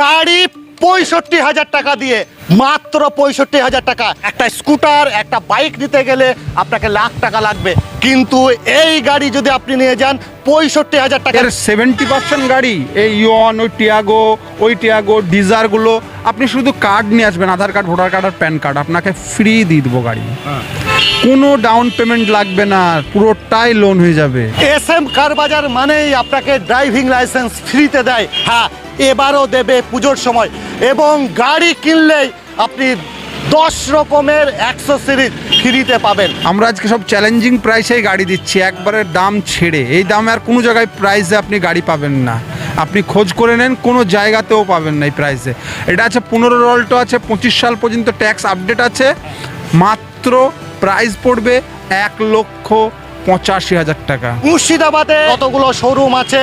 গাড়ি পঁয়ষট্টি হাজার টাকা দিয়ে মাত্র পঁয়ষট্টি হাজার টাকা। একটা স্কুটার একটা বাইক নিতে গেলে আপনাকে লাখ টাকা লাগবে। কিন্তু এই গাড়ি যদি আপনি নিয়ে যান পঁয়ষট্টি হাজার টাকা সেভেন্টি পার্সেন্ট গাড়ি এই ইয়ন ওই টিয়াগো ওই টিয়াগো ডিজারগুলো আপনি শুধু কার্ড নিয়ে আসবেন আধার কার্ড ভোটার কার্ড আর প্যান কার্ড আপনাকে ফ্রি দিয়ে দেবো গাড়ি। কোনো ডাউন পেমেন্ট লাগবে না পুরোটাই লোন হয়ে যাবে। এস এম কার বাজার মানেই আপনাকে ড্রাইভিং লাইসেন্স ফ্রিতে দেয়। হ্যাঁ এবারও দেবে পুজোর সময়। এবং গাড়ি কিনলেই আপনি দশ রকমের একশো সিরিজ ফ্রিতে পাবেন। আমরা আজকে সব চ্যালেঞ্জিং প্রাইসেই গাড়ি দিচ্ছি, একবারে দাম ছেড়ে। এই দামে আর কোনো জায়গায় প্রাইসে আপনি গাড়ি পাবেন না। আপনি খোঁজ করে নেন, কোনো জায়গাতেও পাবেন না এই প্রাইসে এটা আছে পনেরো রল্টো আছে, পঁচিশ সাল পর্যন্ত ট্যাক্স আপডেট আছে। মাত্র প্রাইস পড়বে এক লক্ষ পঁচাশি হাজার টাকা। মুর্শিদাবাদে কতগুলো শোরুম আছে?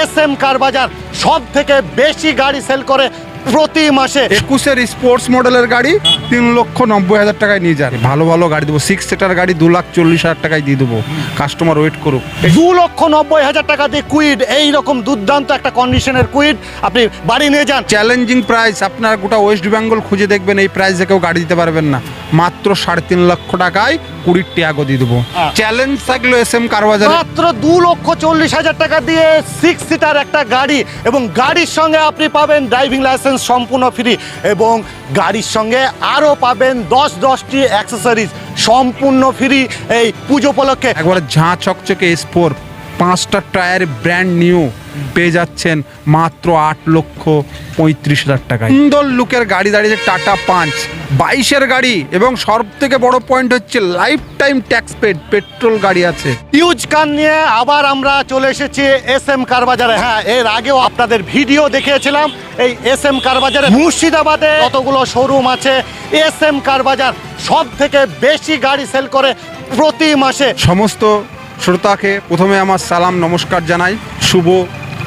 এস এম কার বাজার সব থেকে বেশি গাড়ি সেল করে প্রতি মাসে। একুশের স্পোর্টস মডেলের গাড়ি তিন লক্ষ নব্বই হাজার টাকায় নিয়ে যান। ভালো ভালো গাড়ি দেবো। সিক্স সিটার গাড়ি দু লাখ চল্লিশ হাজার টাকায় দিয়ে দেবো। কাস্টমার ওয়েট করুক। দু লক্ষ নব্বই হাজার টাকা দিয়ে কুইড এই রকম দুর্দান্ত একটা কন্ডিশনের কুইড আপনি বাড়ি নিয়ে যান। চ্যালেঞ্জিং প্রাইস আপনার গোটা ওয়েস্ট বেঙ্গল খুঁজে দেখবেন এই প্রাইসে কেউ গাড়ি দিতে পারবেন না। মাত্র সাড়ে তিন লক্ষ টাকায় কুড়ির টিয়াগো দিয়ে দেবো। চ্যালেঞ্জ থাকল এস এম কারবাজারে মাত্র দু লক্ষ চল্লিশ হাজার টাকা দিয়ে সিক্স সিটার একটা গাড়ি এবং গাড়ির সঙ্গে আপনি পাবেন ড্রাইভিং লাইসেন্স সম্পূর্ণ ফ্রি এবং গাড়ির সঙ্গে আরও পাবেন দশ দশটি অ্যাক্সেসরিজ সম্পূর্ণ ফ্রি এই পুজো উপলক্ষে। একবারে ঝাঁ চকচকে স্পোর পাঁচটা টায়ার ব্র্যান্ড নিউ পেয়ে যাচ্ছেন মাত্র আট লক্ষ পঁয়ত্রিশ হাজার টাকায়। সুন্দর লুকের গাড়ি দাঁড়িয়েছে টাটা পাঁচ বাইশের গাড়ি এবং সব থেকে বড় পয়েন্ট হচ্ছে life time tax paid petrol গাড়ি আছে। ইউজ কার নিয়ে আবার আমরা চলে এসেছি এস এম কার বাজারে। হ্যাঁ এর আগেও আপনাদের ভিডিও দেখিয়েছিলাম। এই এস এম কার বাজারে মুর্শিদাবাদে কতগুলো শোরুম আছে। এস এম কার বাজার সব থেকে বেশি গাড়ি সেল করে প্রতি মাসে। সমস্ত শ্রোতাকে প্রথমে আমার সালাম নমস্কার জানাই। শুভ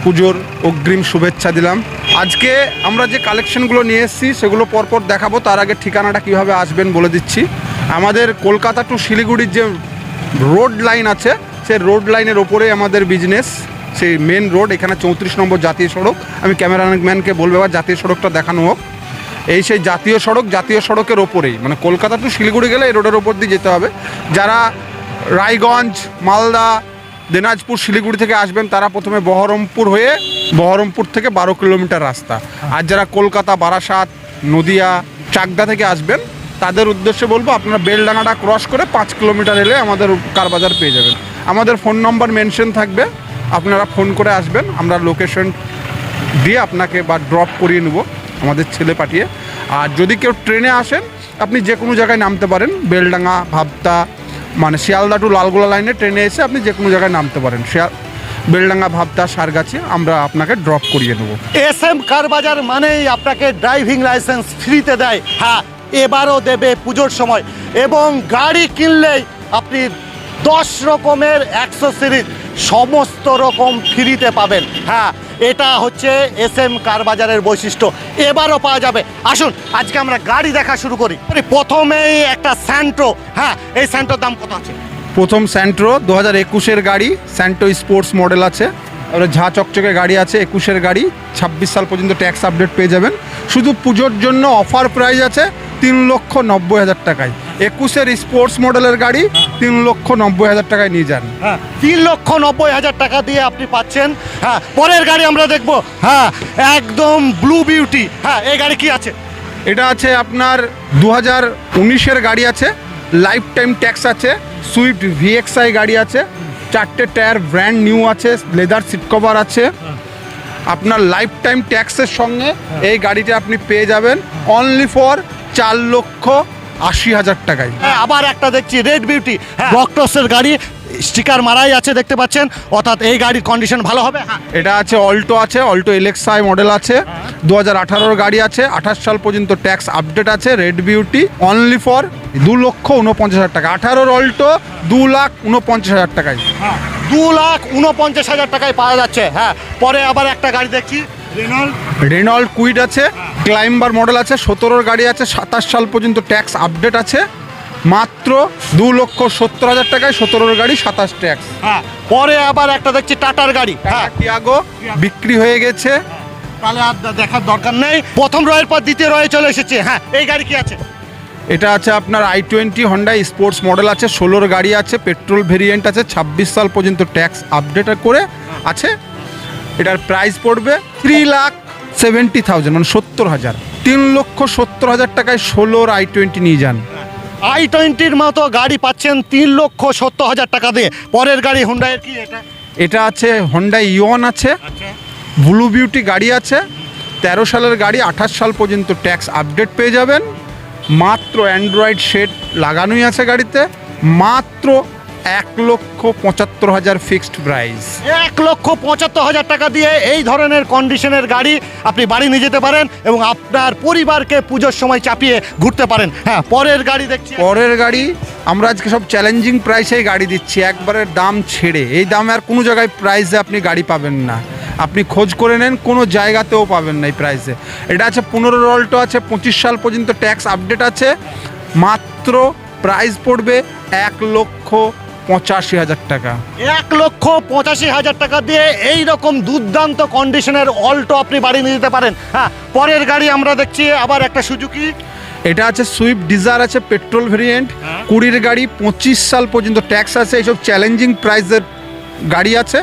পুজোর অগ্রিম শুভেচ্ছা দিলাম। আজকে আমরা যে কালেকশনগুলো নিয়ে এসেছি, সেগুলো পরপর দেখাবো। তার আগে ঠিকানাটা কীভাবে আসবেন বলে দিচ্ছি। আমাদের কলকাতা টু শিলিগুড়ির যে রোড লাইন আছে, সেই রোড লাইনের ওপরে আমাদের বিজনেস সেই মেন রোড এখানে চৌত্রিশ নম্বর জাতীয় সড়ক। আমি ক্যামেরাম্যানকে বলব, এবার জাতীয় সড়কটা দেখানো হোক। এই সেই জাতীয় সড়ক, জাতীয় সড়কের ওপরেই মানে কলকাতা টু শিলিগুড়ি গেলে এই রোডের ওপর দিয়ে যেতে হবে। যারা রায়গঞ্জ, মালদা দিনাজপুর শিলিগুড়ি থেকে আসবেন, তারা প্রথমে বহরমপুর হয়ে বহরমপুর থেকে বারো কিলোমিটার রাস্তা। আর যারা কলকাতা, বারাসাত, নদিয়া, চাকদা থেকে আসবেন, তাদের উদ্দেশ্যে বলব আপনারা বেলডাঙাটা ক্রস করে পাঁচ কিলোমিটার এলে আমাদের কারবাজার পেয়ে যাবেন। আমাদের ফোন নম্বর মেনশন থাকবে, আপনারা ফোন করে আসবেন, আমরা লোকেশন দিয়ে আপনাকে বা ড্রপ করিয়ে নেব, আমাদের ছেলে পাঠিয়ে। আর যদি কেউ ট্রেনে আসেন, আপনি যে কোনো জায়গায় নামতে পারেন, বেলডাঙ্গা, ভাবতা মানে শিয়ালদা টু লালগোলা লাইনে ট্রেনে এসে আপনি যে কোনো জায়গায় নামতে পারেন। শিয়াল বেলডাঙ্গা, ভাবতা, সারগাছি, আমরা আপনাকে ড্রপ করিয়ে নেব এস এম কার বাজার মানেই আপনাকে ড্রাইভিং লাইসেন্স ফ্রিতে দেয়। হ্যাঁ এবারও দেবে পুজোর সময়। এবং গাড়ি কিনলেই আপনি দশ রকমের একশো সিরিজ সমস্ত রকম ফ্রিতে পাবেন। হ্যাঁ এটা হচ্ছে এস এম কার বাজারের বৈশিষ্ট্য। এবারও পাওয়া যাবে। আসুন, আজকে আমরা গাড়ি দেখা শুরু করি। প্রথমেই একটা স্যান্ট্রো। হ্যাঁ এই স্যান্ট্রোর দাম কত আছে? প্রথম স্যান্ট্রো দু হাজার একুশের গাড়ি স্যান্টো স্পোর্টস মডেল আছে। তারপরে ঝা চকচকে গাড়ি আছে, একুশের গাড়ি। ছাব্বিশ সাল পর্যন্ত ট্যাক্স আপডেট পেয়ে যাবেন। শুধু পুজোর জন্য অফার প্রাইস আছে তিন লক্ষ নব্বই হাজার টাকায়। একুশের স্পোর্টস মডেলের গাড়ি তিন লক্ষ নব্বই হাজার টাকায় নিয়ে যান। হ্যাঁ তিন লক্ষ নব্বই হাজার টাকা দিয়ে আপনি পাচ্ছেন। হ্যাঁ পরের গাড়ি আমরা দেখব। হ্যাঁ একদম ব্লু বিউটি হ্যাঁ এই গাড়ি কি আছে? এটা আছে আপনার দু হাজার উনিশের গাড়ি আছে লাইফ টাইম ট্যাক্স আছে সুইফট ভিএক্সআই গাড়ি আছে চারটে টায়ার ব্র্যান্ড নিউ আছে লেদার সিট কভার আছে। আপনার লাইফ টাইম ট্যাক্সের সঙ্গে এই গাড়িটা আপনি পেয়ে যাবেন। অনলি ফর চার লক্ষ আশি হাজার টাকায়। হ্যাঁ আবার একটা দেখছি রেড বিউটি বকটসের গাড়ি স্টিকার মারাই আছে দেখতে পাচ্ছেন? অর্থাৎ এই গাড়ির কন্ডিশন ভালো হবে? হ্যাঁ। এটা আছে অল্টো আছে অল্টো এলেক্সাই মডেল আছে। দু হাজার আঠারোর গাড়ি আছে আঠাশ সাল পর্যন্ত ট্যাক্স আপডেট আছে রেড বিউটি অনলি ফর দু লক্ষ উনপঞ্চাশ হাজার টাকা। আঠারোর অল্টো দু লাখ উনপঞ্চাশ হাজার টাকায়। হ্যাঁ দু লাখ উনপঞ্চাশ হাজার টাকায় পাওয়া যাচ্ছে। হ্যাঁ পরে আবার একটা গাড়ি দেখছি রেনল্ড কুইড আছে ক্লাইম্বার মডেল আছে সতেরোর গাড়ি আছে সাতাশ সাল পর্যন্ত ট্যাক্স আপডেট আছে। মাত্র দু লক্ষ সত্তর হাজার টাকায় সতেরোর গাড়ি সাতাশ ট্যাক্স হ্যাঁ পরে আবার একটা দেখছি টাটার গাড়ি। হ্যাঁ। টিয়াগো বিক্রি হয়ে গেছে। তাহলে আর দেখার দরকার নেই। প্রথম রয়ের পর দ্বিতীয় রয়ে চলে এসেছে। হ্যাঁ এই গাড়ি কি আছে? এটা আছে আপনার I twenty Honda sports model আছে ষোলোর গাড়ি আছে পেট্রোল ভেরিয়েন্ট আছে ছাব্বিশ সাল পর্যন্ত ট্যাক্স আপডেট করে আছে। এটার প্রাইস পড়বে থ্রি লাখ সেভেন্টি থাউজেন্ড মানে সত্তর হাজার। তিন লক্ষ সত্তর হাজার টাকায় ষোলোর আই টোয়েন্টি নিয়ে যান। আই টোয়েন্টির মতো গাড়ি পাচ্ছেন তিন লক্ষ সত্তর হাজার টাকা দিয়ে। পরের গাড়ি হুন্ডাইয়ের কি এটা? এটা আছে হন্ডা ইয়ন আছে। আচ্ছা। ব্লু বিউটি গাড়ি আছে। তেরো সালের গাড়ি আঠাশ সাল পর্যন্ত ট্যাক্স আপডেট পেয়ে যাবেন। মাত্র অ্যান্ড্রয়েড সেট লাগানোই আছে গাড়িতে। মাত্র এক লক্ষ পঁচাত্তর হাজার ফিক্সড প্রাইস এক লক্ষ পঁচাত্তর হাজার টাকা দিয়ে এই ধরনের কন্ডিশনের গাড়ি আপনি বাড়ি নিয়ে যেতে পারেন এবং আপনার পরিবারকে পুজোর সময় চাপিয়ে ঘুরতে পারেন। হ্যাঁ পরের গাড়ি দেখছি। পরের গাড়ি আমরা আজকে সব চ্যালেঞ্জিং প্রাইসেই গাড়ি দিচ্ছি একবারে দাম ছেড়ে। এই দামে আর কোনো জায়গায় প্রাইসে আপনি গাড়ি পাবেন না। আপনি খোঁজ করে নেন কোনো জায়গাতেও পাবেন না এই প্রাইসে এটা আছে পনেরো রল্টো আছে পঁচিশ সাল পর্যন্ত ট্যাক্স আপডেট আছে। মাত্র প্রাইস পড়বে এক লক্ষ পঁচাশি হাজার টাকা। এক লক্ষ পঁচাশি হাজার টাকা দিয়ে এই রকম দুর্দান্ত কন্ডিশনের অল্টো আপনি বাড়ি নিয়ে যেতে পারেন। হ্যাঁ পরের গাড়ি আমরা দেখছি আবার একটা সুজুকি এটা আছে সুইফট ডিজার আছে পেট্রোল ভেরিয়েন্ট হ্যাঁ। কুড়ির গাড়ি পঁচিশ সাল পর্যন্ত ট্যাক্স আছে এইসব চ্যালেঞ্জিং প্রাইসের গাড়ি আছে।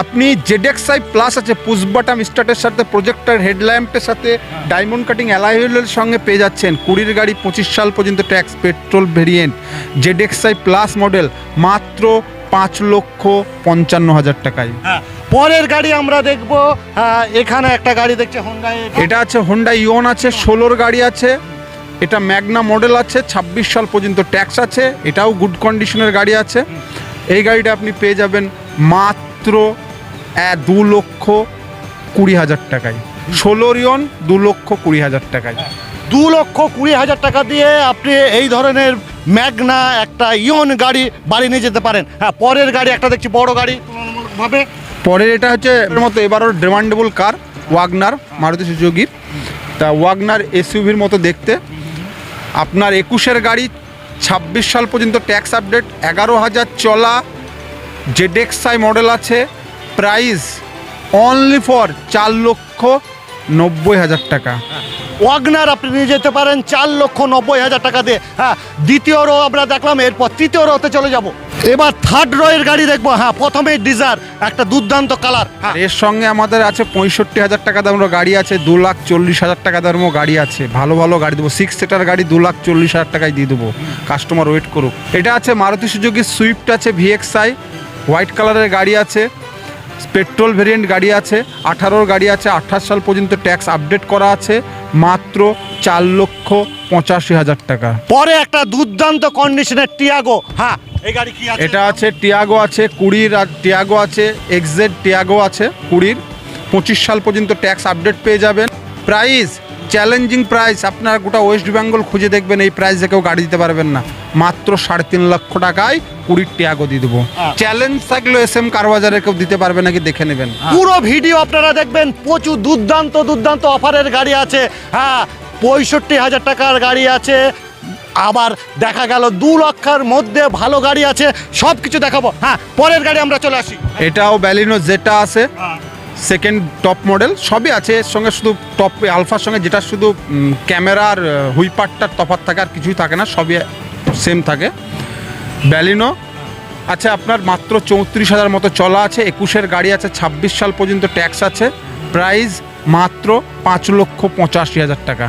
আপনি জেডেক্সআই প্লাস আছে পুশবাটাম স্টার্টের সাথে প্রজেক্টর হেডল্যাম্পের সাথে ডায়মন্ড কাটিং অ্যালাইহুলের সঙ্গে পেয়ে যাচ্ছেন। কুড়ির গাড়ি পঁচিশ সাল পর্যন্ত tax petrol variant ZXI plus model মাত্র পাঁচ লক্ষ পঞ্চান্ন হাজার টাকায়। হ্যাঁ পরের গাড়ি আমরা দেখব হ্যাঁ এখানে একটা গাড়ি দেখছি হোন্ডাই এটা আছে হোন্ডা ইয়ন আছে ষোলোর গাড়ি আছে। এটা ম্যাগনা মডেল আছে ছাব্বিশ সাল পর্যন্ত ট্যাক্স আছে। এটাও গুড কন্ডিশনের গাড়ি আছে। এই গাড়িটা আপনি পেয়ে যাবেন মাত্র এক দু লক্ষ কুড়ি হাজার টাকায়। ষোলো ইয়ন দু লক্ষ কুড়ি হাজার টাকায়। দু লক্ষ কুড়ি হাজার টাকা দিয়ে আপনি এই ধরনের ম্যাগনা একটা ইয়ন গাড়ি বাড়ি নিয়ে যেতে পারেন। হ্যাঁ পরের গাড়ি একটা দেখছি বড় গাড়ি। তুলনামূলকভাবে পরের এটা হচ্ছে এর মতো এবারও demandable car? Wagon R Maruti সুজুকির। তা ওয়াগনার এসইউভির মতো দেখতে। আপনার একুশের গাড়ি ছাব্বিশ সাল পর্যন্ত ট্যাক্স আপডেট এগারো হাজার চলা জেডেক্সাই মডেল আছে প্রাইস অনলি ফর চার লক্ষ নব্বই হাজার টাকা। ওয়াগনার আপনি নিয়ে যেতে পারেন চার লক্ষ নব্বই হাজার টাকা দিয়ে। হ্যাঁ দ্বিতীয় রো আমরা দেখলাম এরপর তৃতীয় রোতে চলে যাব। এবার থার্ড রোয়ের গাড়ি দেখব হ্যাঁ প্রথমে ডিজার একটা দুর্দান্ত কালার হ্যাঁ। এর সঙ্গে আমাদের আছে পঁয়ষট্টি হাজার টাকা দামেরও গাড়ি আছে দু লাখ চল্লিশ হাজার টাকা দামেরও গাড়ি আছে। ভালো ভালো গাড়ি দেবো। সিক্স সিটার গাড়ি দু লাখ চল্লিশ হাজার টাকায় দিয়ে দেবো। কাস্টমার ওয়েট করুক। এটা আছে মারুতি সুজুকি সুইফট আছে ভিএক্সআই হোয়াইট কালারের গাড়ি আছে পেট্রোল ভেরিয়েন্ট গাড়ি আছে আঠারোর গাড়ি আছে আঠাশ সাল পর্যন্ত ট্যাক্স আপডেট করা আছে মাত্র চার লক্ষ পঁচাশি হাজার টাকা। পরে একটা দুর্দান্ত কন্ডিশনের টিয়াগো হ্যাঁ এই গাড়ি কি এটা আছে টিয়াগো আছে কুড়ির টিয়াগো আছে এক্সেড টিয়াগো আছে কুড়ির। পঁচিশ সাল পর্যন্ত ট্যাক্স আপডেট পেয়ে যাবেন। প্রাইস চ্যালেঞ্জিং প্রাইস আপনার গোটা ওয়েস্ট বেঙ্গল খুঁজে দেখবেন এই প্রাইসে কেউ গাড়ি দিতে পারবেন না। মাত্র সাড়ে তিন লক্ষ টাকায় কুড়ির টিয়াগো দিয়ে দেবো। হ্যাঁ। চ্যালেঞ্জ থাকলেও এস এম কারবাজারে কেউ দিতে পারবে নাকি দেখে নেবেন। পুরো ভিডিও আপনারা দেখবেন প্রচুর দুর্দান্ত দুর্দান্ত অফারের গাড়ি আছে। হ্যাঁ পঁয়ষট্টি হাজার টাকার গাড়ি আছে। আবার দেখা গেল দু লক্ষের মধ্যে ভালো গাড়ি আছে। সব কিছু দেখাবো। হ্যাঁ পরের গাড়ি আমরা চলে আসি। এটাও ব্যালিনো যেটা আছে। সেকেন্ড টপ মডেল সবই আছে এর সঙ্গে শুধু টপ আলফার সঙ্গে যেটা শুধু ক্যামেরার হুইপারটার তফাৎ থাকে আর কিছুই থাকে না সবই সেম থাকে। ব্যালিনো আচ্ছা আপনার মাত্র চৌত্রিশ হাজার মতো চলা আছে একুশের গাড়ি আছে ছাব্বিশ সাল পর্যন্ত ট্যাক্স আছে। প্রাইস মাত্র পাঁচ লক্ষ পঁচাশি হাজার টাকা।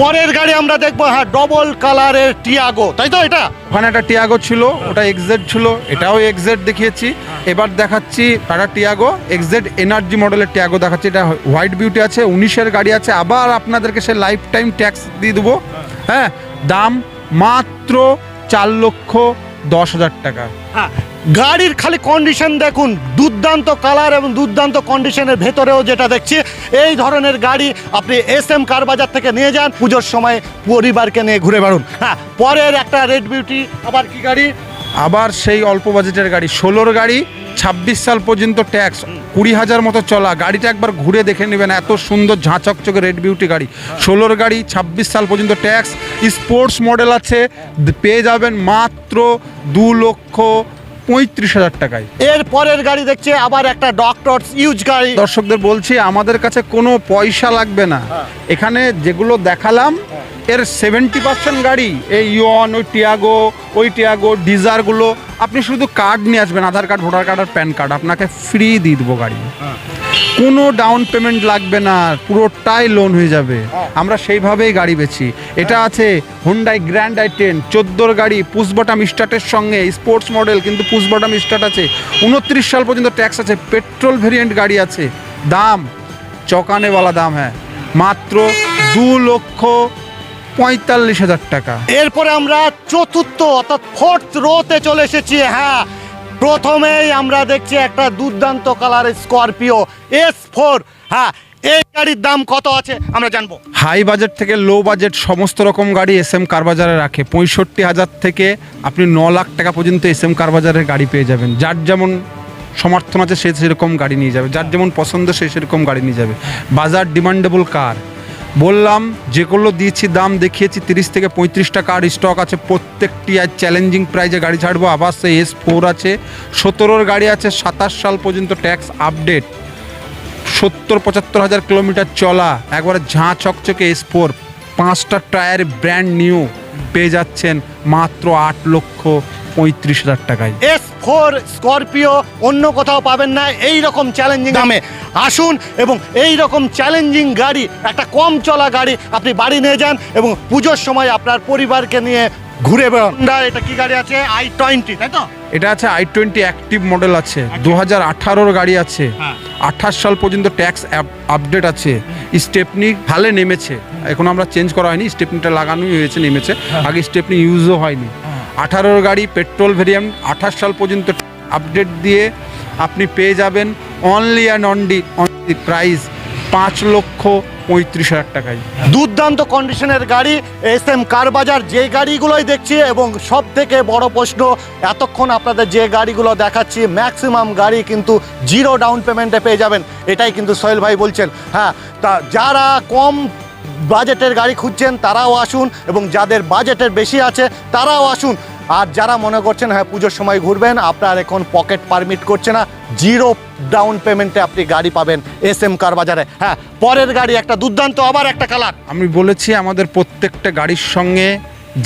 পরের গাড়ি আমরা দেখব হ্যাঁ ডবল কালারের টিয়াগো তাই তো এটা? ওখানে একটা টিয়াগো ছিল ওটা এক্সেড ছিল এটাও এক্সেড দেখিয়েছি। এবার দেখাচ্ছি টাটা টিয়াগো এক্সেড এনার্জি মডেলের টিয়াগো দেখাচ্ছি এটা হোয়াইট বিউটি আছে উনিশের গাড়ি আছে আবার আপনাদেরকে সে লাইফ টাইম ট্যাক্স দিয়ে দেবো। হ্যাঁ দাম মাত্র চার লক্ষ দশ হাজার টাকা। হ্যাঁ গাড়ির খালি কন্ডিশন দেখুন, দুর্দান্ত কালার এবং দুর্দান্ত কন্ডিশনের ভেতরেও যেটা দেখছি, এই ধরনের গাড়ি আপনি এস এম কার বাজার থেকে নিয়ে যান, পুজোর সময় পরিবারকে নিয়ে ঘুরে বেড়ুন। হ্যাঁ পরের একটা রেড বিউটি আবার কি গাড়ি? আবার সেই অল্প বাজেটের গাড়ি ষোলোর গাড়ি ছাব্বিশ সাল পর্যন্ত ট্যাক্স কুড়ি হাজার মতো চলা। গাড়িটা একবার ঘুরে দেখে নেবেন এত সুন্দর ঝাঁচকচকে রেড বিউটি গাড়ি। ষোলোর গাড়ি ছাব্বিশ সাল পর্যন্ত ট্যাক্স স্পোর্টস মডেল আছে পেয়ে যাবেন মাত্র দু লক্ষ পঁয়ত্রিশ হাজার টাকায়। এর পরের গাড়ি দেখছে আবার একটা ডক্টরস ইউজ গাড়ি। দর্শকদের বলছি আমাদের কাছে কোনো পয়সা লাগবে না। হ্যাঁ। এখানে যেগুলো দেখালাম এর সেভেন্টি পার্সেন্ট গাড়ি এই ইয়ন ওই টিয়াগো ওই টিয়াগো ডিজারগুলো আপনি শুধু কার্ড নিয়ে আসবেন আধার কার্ড ভোটার কার্ড আর প্যান কার্ড আপনাকে ফ্রি দিয়ে দেবো গাড়ি। কোনো ডাউন পেমেন্ট লাগবে না পুরোটাই লোন হয়ে যাবে। হ্যাঁ। আমরা সেইভাবেই গাড়ি বেচি। এটা আছে হুন্ডাই গ্র্যান্ড আই টেন চোদ্দোর গাড়ি পুশ বটাম স্টার্টের সঙ্গে স্পোর্টস মডেল কিন্তু পুশ বটাম স্টার্ট আছে। উনত্রিশ সাল পর্যন্ত ট্যাক্স আছে পেট্রোল ভেরিয়েন্ট গাড়ি আছে। দাম চকানেওয়ালা দাম হ্যাঁ। মাত্র দু লক্ষ পঁয়তাল্লিশ হাজার টাকা। এরপরে আমরা চতুর্থ অর্থাৎ ফোর্থ রোতে চলে এসেছি। হ্যাঁ প্রথমেই আমরা দেখছি একটা দুর্দান্ত কালারের স্করপিও এস ফোর হ্যাঁ এই গাড়ির দাম কত আছে আমরা জানব। হাই বাজেট থেকে লো বাজেট সমস্ত রকম গাড়ি এস এম কারবাজারে রাখে। পঁয়ষট্টি হাজার থেকে আপনি ন লাখ টাকা পর্যন্ত এস এম কারবাজারের গাড়ি পেয়ে যাবেন। যার যেমন সমর্থন আছে সে সেরকম গাড়ি নিয়ে যাবে। যার যেমন পছন্দ সে সেরকম গাড়ি নিয়ে যাবে। বাজার ডিমান্ডেবল কার বললাম, যেগুলো দিয়েছি দাম দেখিয়েছি, তিরিশ থেকে পঁয়ত্রিশটা কার স্টক আছে, প্রত্যেকটি আর চ্যালেঞ্জিং প্রাইজে গাড়ি ছাড়বো। আবার সে এস ফোর আছে, সতেরোর গাড়ি আছে, সাতাশ সাল পর্যন্ত ট্যাক্স আপডেট সত্তর, পঁচাত্তর হাজার কিলোমিটার চলা, একবারে ঝাঁ চকচকে এস ফোর পাঁচটা টায়ার ব্র্যান্ড নিউ পেয়ে যাচ্ছেন মাত্র আট লক্ষ পঁয়ত্রিশ হাজার টাকায়। এস ফোর স্করপিও অন্য কোথাও পাবেন না এই রকম চ্যালেঞ্জিং দামে। আসুন এবং এই রকম চ্যালেঞ্জিং গাড়ি একটা কম চলা গাড়ি আপনি বাড়ি নিয়ে যান এবং পুজোর সময় আপনার পরিবারকে নিয়ে ঘুরে বেড়ান। এটা কি গাড়ি আছে? আই টোয়েন্টি তাই তো? এটা আছে আই টোয়েন্টি অ্যাক্টিভ মডেল আছে। দু হাজার আঠারোর গাড়ি আছে। হ্যাঁ। আঠাশ সাল পর্যন্ত ট্যাক্স আপডেট আছে। স্টেপনি হালে নেমেছে। এখন আমরা চেঞ্জ করা হয়নি স্টেপনিটা লাগানোই হয়েছে নেমেছে। আগে স্টেপনি ইউজও হয়নি। আঠারোর গাড়ি, পেট্রোল ভেরিয়েন্ট, আঠাশ সাল পর্যন্ত আপডেট দিয়ে আপনি পেয়ে যাবেন only and only only price পাঁচ লক্ষ পঁয়ত্রিশ হাজার টাকায়। দুর্দান্ত কন্ডিশনের গাড়ি, এস এম কার বাজার, যে গাড়িগুলোই দেখছি এবং সব থেকে বড় প্রশ্ন, এতক্ষণ আপনাদের যে গাড়িগুলো দেখাচ্ছি ম্যাক্সিমাম গাড়ি কিন্তু জিরো ডাউন পেমেন্টে পেয়ে যাবেন। এটাই কিন্তু সোহেল ভাই বলছেন। হ্যাঁ তা যারা কম বাজেটের গাড়ি খুঁজছেন তারাও আসুন এবং যাদের বাজেটের বেশি আছে তারাও আসুন। আর যারা মনে করছেন হ্যাঁ পুজোর সময় ঘুরবেন আপনার এখন পকেট পারমিট করছে না জিরো ডাউন পেমেন্টে আপনি গাড়ি পাবেন এস এম কার বাজারে। হ্যাঁ পরের গাড়ি একটা দুর্দান্ত আবার একটা কালার। আমি বলেছি আমাদের প্রত্যেকটা গাড়ির সঙ্গে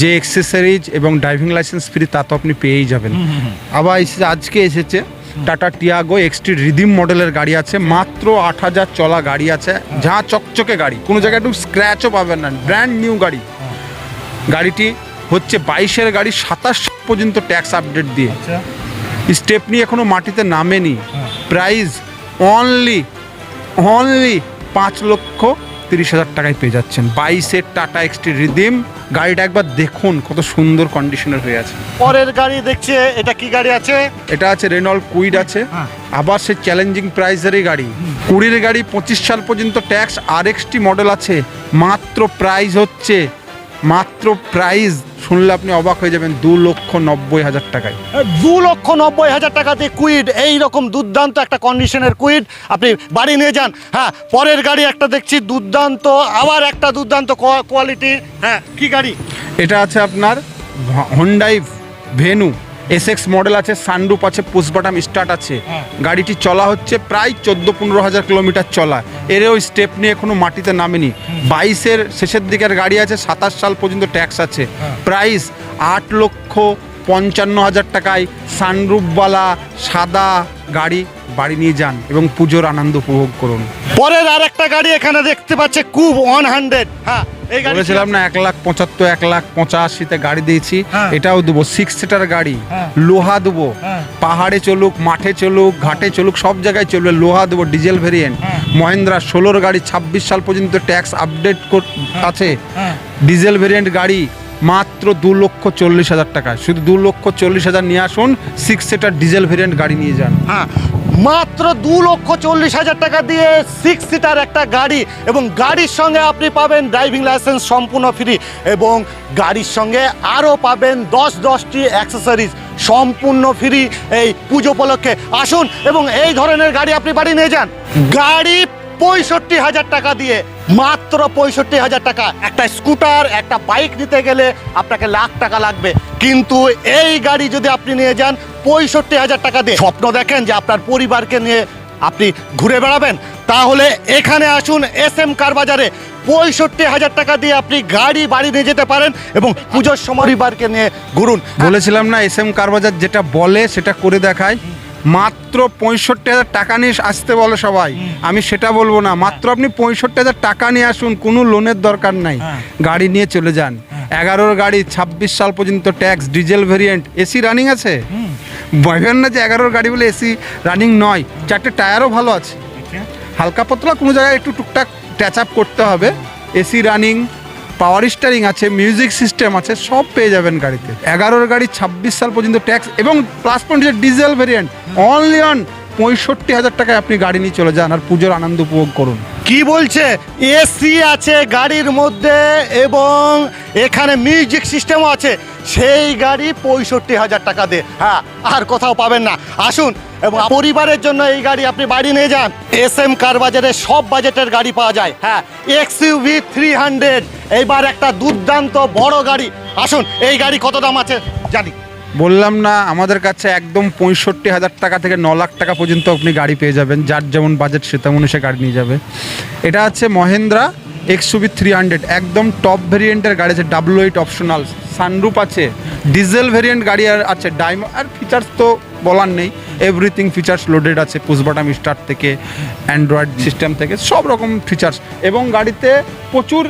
যে এক্সেসরিজ এবং ড্রাইভিং লাইসেন্স ফ্রি তা তো আপনি পেয়েই যাবেন। আবার আজকে এসেছে টাটা টিয়াগো এক্সটি রিদিম মডেলের গাড়ি আছে। মাত্র আট হাজার চলা গাড়ি আছে। যা চকচকে গাড়ি। কোনো জায়গায় একটু স্ক্র্যাচও পাবেন না। ব্র্যান্ড নিউ গাড়ি। গাড়িটি হচ্ছে বাইশের গাড়ি সাতাশ পর্যন্ত ট্যাক্স আপডেট দিয়ে। স্টেপনি এখনও মাটিতে নামেনি। প্রাইস অনলি অনলি পাঁচ লক্ষ তিরিশ হাজার টাকায় পেয়ে যাচ্ছেন। বাইশের টাটা এক্সটি রিদিম। গাড়িটা একবার দেখুন কত সুন্দর কন্ডিশনের হয়ে আছে। পরের গাড়ি দেখছে এটা কি গাড়ি আছে? এটা আছে রেনল্ড কুইড আছে। হ্যাঁ। আবার সে চ্যালেঞ্জিং প্রাইসেরই গাড়ি। কুড়ির গাড়ি পঁচিশ সাল পর্যন্ত ট্যাক্স আর এক্সটি মডেল আছে। মাত্র প্রাইস হচ্ছে মাত্র প্রাইস শুনলে আপনি অবাক হয়ে যাবেন দু লক্ষ নব্বই হাজার টাকায়। দু লক্ষ নব্বই হাজার টাকাতে কুইড এই রকম দুর্দান্ত একটা কন্ডিশনের কুইড আপনি বাড়ি নিয়ে যান হ্যাঁ পরের গাড়ি একটা দেখছি দুর্দান্ত আবার একটা দুর্দান্ত কোয়ালিটি হ্যাঁ কি গাড়ি? এটা আছে আপনার হন্ডাই ভেনু এসএক্স মডেল আছে সানরুপ আছে পুষবাটাম স্টার্ট আছে। হ্যাঁ। গাড়িটি চলা হচ্ছে প্রায় চোদ্দ পনেরো হাজার কিলোমিটার চলা। এরও স্টেপ নিয়ে এখনও মাটিতে নামেনি। বাইশের শেষের দিকের গাড়ি আছে সাতাশ সাল পর্যন্ত ট্যাক্স আছে। হ্যাঁ। প্রাইস আট লক্ষ পঞ্চান্ন হাজার টাকায় সানরুপওয়ালা সাদা গাড়ি বাড়ি নিয়ে যান এবং পুজোর আনন্দ উপভোগ করুন। পরের আর একটা গাড়ি এখানে দেখতে পাচ্ছে কুব ওয়ান হান্ড্রেড হ্যাঁ। বলেছিলাম না এক লাখ পঁচাত্তর এক লাখ পঁচাশিতে গাড়ি দিয়েছি হ্যাঁ। এটাও দেবো সিক্স সিটার গাড়ি হ্যাঁ। লোহা দেবো হ্যাঁ। পাহাড়ে চলুক মাঠে চলুক ঘাটে চলুক সব জায়গায় চলবে লোহা দেবো ডিজেল ভেরিয়েন্ট। মহেন্দ্রা ষোলোর গাড়ি ছাব্বিশ সাল পর্যন্ত ট্যাক্স আপডেট আছে। ডিজেল ভেরিয়েন্ট গাড়ি মাত্র দু লক্ষ চল্লিশ হাজার টাকা শুধু দু লক্ষ চল্লিশ হাজার নিয়ে আসুন সিক্স সিটার ডিজেল ভেরিয়েন্ট গাড়ি নিয়ে যান হ্যাঁ মাত্র দু লক্ষ চল্লিশ হাজার টাকা দিয়ে সিক্স সিটার একটা গাড়ি এবং গাড়ির সঙ্গে আপনি পাবেন ড্রাইভিং লাইসেন্স সম্পূর্ণ ফ্রি এবং গাড়ির সঙ্গে আরও পাবেন দশ দশটি অ্যাক্সেসরিজ সম্পূর্ণ ফ্রি এই পুজো উপলক্ষে। আসুন এবং এই ধরনের গাড়ি আপনি বাড়ি নিয়ে যান। গাড়ি পঁয়ষট্টি হাজার টাকা দিয়ে, মাত্র পঁয়ষট্টি হাজার টাকা। একটা স্কুটার একটা বাইক নিতে গেলে আপনাকে লাখ টাকা লাগবে। কিন্তু এই গাড়ি যদি আপনি নিয়ে যান পঁয়ষট্টি হাজার টাকা দিয়ে। স্বপ্ন দেখেন যে আপনার পরিবারকে নিয়ে আপনি ঘুরে বেড়াবেন। তাহলে এখানে আসুন এস এম কার বাজারে। পঁয়ষট্টি হাজার টাকা দিয়ে আপনি গাড়ি বাড়ি নিয়ে যেতে পারেন এবং পুজোর সময় পরিবারকে নিয়ে ঘুরুন। বলেছিলাম না এস এম কারবাজার যেটা বলে সেটা করে দেখায় মাত্র পঁয়ষট্টি হাজার টাকা নিয়ে আসতে বলে সবাই। আমি সেটা বলব না মাত্র আপনি পঁয়ষট্টি হাজার টাকা নিয়ে আসুন কোনো লোনের দরকার নাই। হ্যাঁ। গাড়ি নিয়ে চলে যান। এগারোর গাড়ি ছাব্বিশ সাল পর্যন্ত tax diesel variant AC running আছে? ভাবেন না যে এগারোর গাড়ি বলে এসি রানিং নয়, চারটে টায়ারও ভালো আছে। হালকা পাতলা কোনো জায়গায় একটু টুকটাক ট্যাচ আপ করতে হবে। এসি রানিং পাওয়ার স্টারিং আছে মিউজিক সিস্টেম আছে, সব পেয়ে যাবেন গাড়িতে। এগারোর গাড়ি ছাব্বিশ সাল পর্যন্ত ট্যাক্স এবং plus point diesel variant only on পঁয়ষট্টি হাজার টাকায় আপনি গাড়ি নিয়ে চলে যান আর পুজোর আনন্দ উপভোগ করুন। কি বলছে? এসি আছে, গাড়ির মধ্যে এবং এখানে মিউজিক সিস্টেমও আছে। সেই গাড়ি পঁয়ষট্টি হাজার টাকা দিয়ে। হ্যাঁ আর কোথাও পাবেন না। আসুন, এবং পরিবারের জন্য এই গাড়ি আপনি বাড়ি নিয়ে যান। এস এম কার বাজারে সব বাজেটের গাড়ি পাওয়া যায়। হ্যাঁ এক্স ইউভি থ্রি হান্ড্রেড। এইবার একটা দুর্দান্ত বড় গাড়ি। আসুন, এই গাড়ি কত দাম আছে জানি। বললাম না, আমাদের কাছে একদম পঁয়ষট্টি হাজার টাকা থেকে ন লাখ টাকা পর্যন্ত আপনি গাড়ি পেয়ে যাবেন। যার যেমন বাজেট সে তেমন সে গাড়ি নিয়ে যাবে। এটা আছে মহেন্দ্রা এক্সুবি থ্রি হান্ড্রেড একদম টপ ভেরিয়েন্টের গাড়ি আছে ডাব্লু এইট অপশনাল সানরুপ আছে ডিজেল ভেরিয়েন্ট গাড়ি আর আছে ডাইম আর ফিচার্স তো বলার নেই। এভরিথিং ফিচার্স লোডেড আছে পুশ বাটাম স্টার্ট থেকে অ্যান্ড্রয়েড সিস্টেম থেকে, সব রকম ফিচার্স এবং গাড়িতে প্রচুর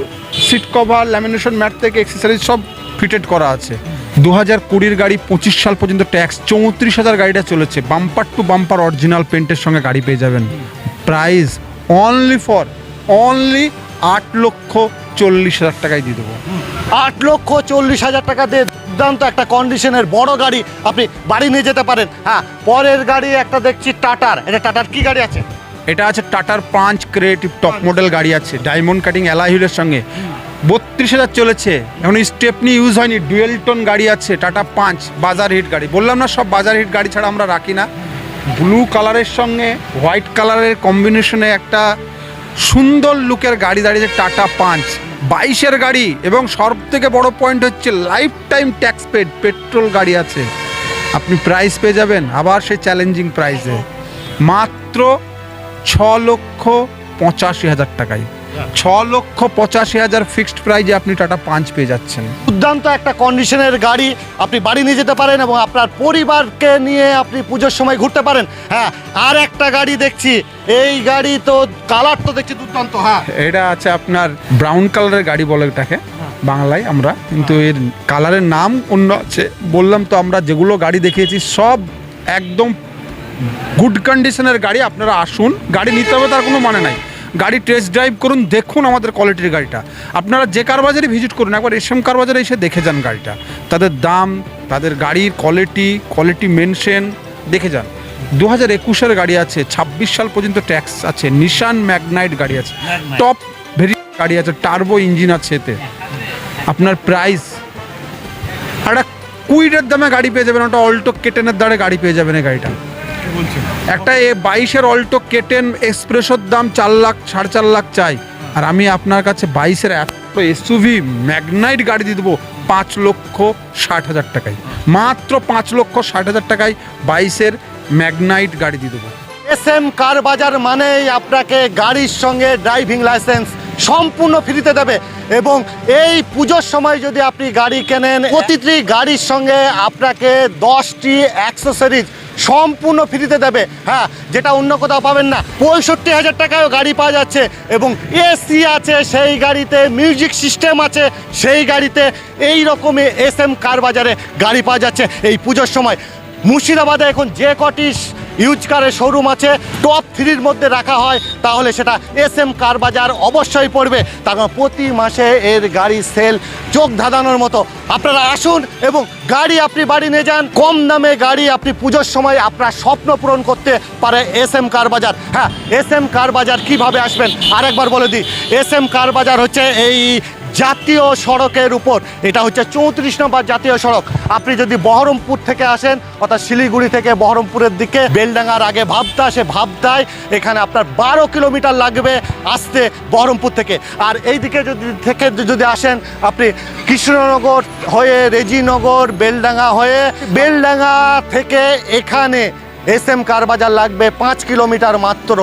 সিট কভার ল্যামিনেশন ম্যাট থেকে এক্সেসারিজ সব ফিটেড করা আছে। দু হাজার কুড়ির গাড়ি পঁচিশ সাল পর্যন্ত ট্যাক্স চৌত্রিশ হাজার গাড়িটা চলেছে। বাম্পার টু বাম্পার অরিজিনাল পেন্টের সঙ্গে গাড়ি পেয়ে যাবেন। প্রাইস অনলি ফর অনলি আট লক্ষ চল্লিশ হাজার টাকায় দিয়ে দেবো। আট লক্ষ চল্লিশ হাজার টাকা দিয়ে দুর্দান্ত একটা কন্ডিশনের বড় গাড়ি আপনি বাড়ি নিয়ে যেতে পারেন। হ্যাঁ পরের গাড়ি একটা দেখছি টাটার এটা টাটার কি গাড়ি আছে? এটা আছে টাটার পাঁচ ক্রিয়েটিভ টপ মডেল গাড়ি আছে। ডায়মন্ড কাটিং অ্যালাহিলের সঙ্গে। বত্রিশ হাজার চলেছে। এখন স্টেপনি ইউজ হয়নি, ডুয়েল টোন গাড়ি আছে, টাটা পাঁচ, বাজার হিট গাড়ি। বললাম না সব বাজার হিট গাড়ি ছাড়া আমরা রাখি না। ব্লু কালারের সঙ্গে, হোয়াইট কালারের কম্বিনেশনে একটা সুন্দর লুকের গাড়ি দাঁড়িয়েছে টাটা পাঁচ। বাইশের গাড়ি এবং সব থেকে বড় পয়েন্ট হচ্ছে life time tax paid petrol গাড়ি আছে। আপনি প্রাইস পেয়ে যাবেন, আবার সেই চ্যালেঞ্জিং প্রাইসে মাত্র ছ লক্ষ পঁচাশি হাজার টাকায়। ছ লক্ষ পঁচাশি হাজার ফিক্সড প্রাইজে আপনি টাটা পাঁচ পেয়ে যাচ্ছেন। দুর্দান্ত একটা কন্ডিশনের গাড়ি আপনি বাড়ি নিয়ে যেতে পারেন এবং আপনার পরিবারকে নিয়ে আপনি পুজোর সময় ঘুরতে পারেন। হ্যাঁ আর একটা গাড়ি দেখছি এই গাড়ি তো কালার তো দেখছি দুর্দান্ত হ্যাঁ। এটা আছে আপনার ব্রাউন কালারের গাড়ি বলে এটাকে বাংলায় আমরা কিন্তু এর কালারের নাম অন্য আছে। বললাম তো আমরা যেগুলো গাড়ি দেখিয়েছি সব একদম গুড কন্ডিশনের গাড়ি আপনারা আসুন। গাড়ি নিতে হবে তার কোনো মানে নাই। গাড়ি টেস্ট ড্রাইভ করুন দেখুন আমাদের কোয়ালিটির গাড়িটা। আপনারা যে কার বাজারে ভিজিট করুন একবার এসএম কার বাজারে এসে দেখে যান গাড়িটা। তাদের দাম তাদের গাড়ির কোয়ালিটি কোয়ালিটি মেনশন দেখে যান। দু হাজার একুশের গাড়ি আছে ছাব্বিশ সাল পর্যন্ত ট্যাক্স আছে নিশান ম্যাগনাইট গাড়ি আছে। টপ ভেরি গাড়ি আছে টার্বো ইঞ্জিন আছে এতে। আপনার প্রাইস একটা কুইডের দামে গাড়ি পেয়ে যাবেন ওটা অল্টো কেটেনের দ্বারে গাড়ি পেয়ে যাবেন এই গাড়িটা। একটা এ বাইশের অল্টো কেটেন এক্সপ্রেসোর দাম চার লাখ সাড়ে চার লাখ চাই। আর আমি আপনার কাছে বাইশের এত এসউভি ম্যাগনাইট গাড়ি দিয়ে দেবো পাঁচ লক্ষ ষাট হাজার টাকায়। মাত্র পাঁচ লক্ষ ষাট হাজার টাকায় বাইশের ম্যাগনাইট গাড়ি দিয়ে দেবো। এস এম কার বাজার মানেই আপনাকে গাড়ির সঙ্গে ড্রাইভিং লাইসেন্স সম্পূর্ণ ফ্রিতে দেবে এবং এই পুজোর সময় যদি আপনি গাড়ি কেনেন প্রতিটি গাড়ির সঙ্গে আপনাকে দশটি অ্যাক্সেসরিজ সম্পূর্ণ ফ্রিতে দেবে। হ্যাঁ যেটা অন্য কোথাও পাবেন না। পঁয়ষট্টি হাজার টাকায়ও গাড়ি পাওয়া যাচ্ছে এবং এসি আছে সেই গাড়িতে মিউজিক সিস্টেম আছে সেই গাড়িতে, এই রকমই এস এম কার বাজারে গাড়ি পাওয়া যাচ্ছে এই পুজোর সময়। মুর্শিদাবাদে এখন যে কটি ইউজ কারের শোরুম আছে। টপ থ্রির মধ্যে রাখা হয়। তাহলে সেটা এস এম কার বাজার অবশ্যই পড়বে। তার প্রতি মাসে এর গাড়ি সেল চোখ ধাঁধানোর মতো। আপনারা আসুন এবং গাড়ি আপনি বাড়ি নিয়ে যান। কম দামে গাড়ি আপনি পুজোর সময় আপনার স্বপ্ন পূরণ করতে পারে এস এম কার বাজার। হ্যাঁ এস এম কার বাজার কীভাবে আসবেন? আরেকবার বলে দিই। এস এম কার বাজার হচ্ছে এই জাতীয় সড়কের উপর। এটা হচ্ছে চৌত্রিশ নম্বর জাতীয় সড়ক। আপনি যদি বহরমপুর থেকে আসেন, অর্থাৎ শিলিগুড়ি থেকে বহরমপুরের দিকে, বেলডাঙ্গার আগে ভাবতা সে ভাবতায় এখানে আপনার বারো কিলোমিটার লাগবে আসতে বহরমপুর থেকে। আর এই দিকে যদি থেকে যদি আসেন, আপনি কৃষ্ণনগর হয়ে, রেজিনগর, বেলডাঙ্গা হয়ে, বেলডাঙ্গা থেকে এখানে এস এম কারবাজার লাগবে পাঁচ কিলোমিটার মাত্র।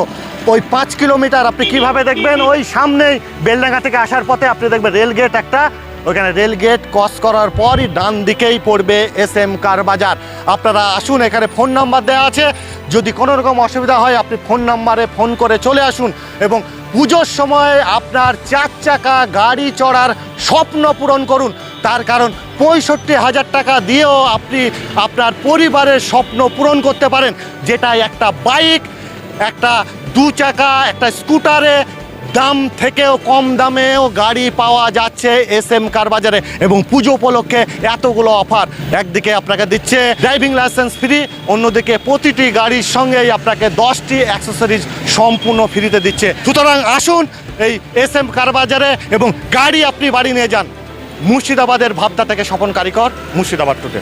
ওই পাঁচ কিলোমিটার আপনি কীভাবে দেখবেন? ওই সামনেই বেলডাঙ্গা থেকে আসার পথে আপনি দেখবেন রেল গেট একটা। ওইখানে রেল গেট ক্রস করার পরই ডান দিকেই পড়বে এস এম কার বাজার। আপনারা আসুন, এখানে ফোন নাম্বার দেওয়া আছে। যদি কোনো রকম অসুবিধা হয়, আপনি ফোন নাম্বারে ফোন করে চলে আসুন এবং পুজোর সময় আপনার চার চাকা গাড়ি চড়ার স্বপ্ন পূরণ করুন। তার কারণ পঁয়ষট্টি হাজার টাকা দিয়েও আপনি আপনার পরিবারের স্বপ্ন পূরণ করতে পারেন। যেটা একটা বাইক, একটা দু চাকা, একটা স্কুটারে দাম থেকেও কম দামেও গাড়ি পাওয়া যাচ্ছে এস এম কার বাজারে এবং পুজো উপলক্ষে এতগুলো অফার। একদিকে আপনাকে দিচ্ছে ড্রাইভিং লাইসেন্স ফ্রি, অন্যদিকে প্রতিটি গাড়ির সঙ্গেই আপনাকে দশটি অ্যাক্সেসরিজ সম্পূর্ণ ফ্রিতে দিচ্ছে। সুতরাং আসুন এই এস এম কার বাজারে এবং গাড়ি আপনি বাড়ি নিয়ে যান। মুর্শিদাবাদের ভাবদা থেকে স্বপন কারিকর, মুর্শিদাবাদ টুটে